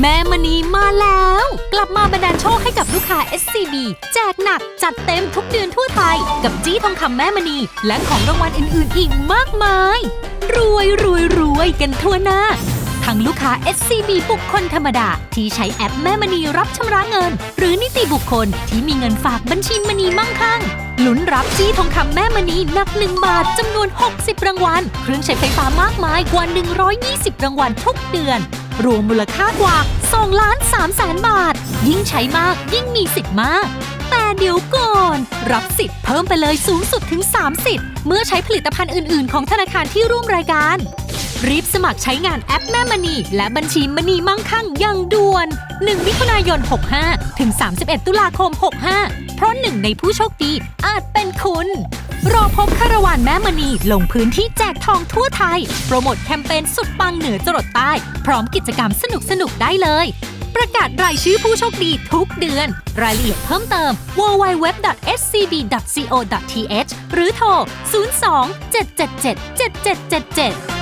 แม่มณีมาแล้ว กลับมาบันดาลโชคให้กับลูกค้า SCB แจกหนักจัดเต็มทุกเดือนทั่วไทยกับจี้ทองคำแม่มณี และของรางวัลอื่นๆ อีกมากมาย รวยรวยรวยกันทั่วหน้าทั้งลูกค้า SCB บุคคลธรรมดา ที่ใช้แอปแม่มณีรับชำระเงิน หรือนิติบุคคลที่มีเงินฝากบัญชีมณีมั่งคั่งลุ้นรับจี้ทองคำแม่มณีหนัก 1 บาทจำนวน 60 รางวัล เครื่องใช้ไฟฟ้ามากมายกว่า 120 รางวัลทุกเดือน รวมมูลค่ากว่า2ล้าน3แสนบาท ยิ่งใช้มากยิ่งมีสิทธิ์มาก แต่เดี๋ยวก่อน รับสิทธิ์เพิ่มไปเลยสูงสุดถึง3สิทธิ์เมื่อใช้ผลิตภัณฑ์อื่น ๆ ของธนาคารที่ร่วมรายการ รีบสมัครใช้งานแอปแม่มณี และบัญชีมณีมั่งคั่งอย่างด่วน 1 มิถุนายน 65 ถึง 31 ตุลาคม 65 เพราะหนึ่งในผู้โชคดีอาจเป็นคุณ รอพบคารวานแม่มณีลงพื้นที่แจกทองทั่วไทย โปรโมทแคมเปญสุดปังเหนือจรดใต้ พร้อมกิจกรรมสนุกๆได้เลย ประกาศรายชื่อผู้โชคดีทุกเดือน รายละเอียดเพิ่มเติม www.scb.co.th หรือโทร 02 777 7777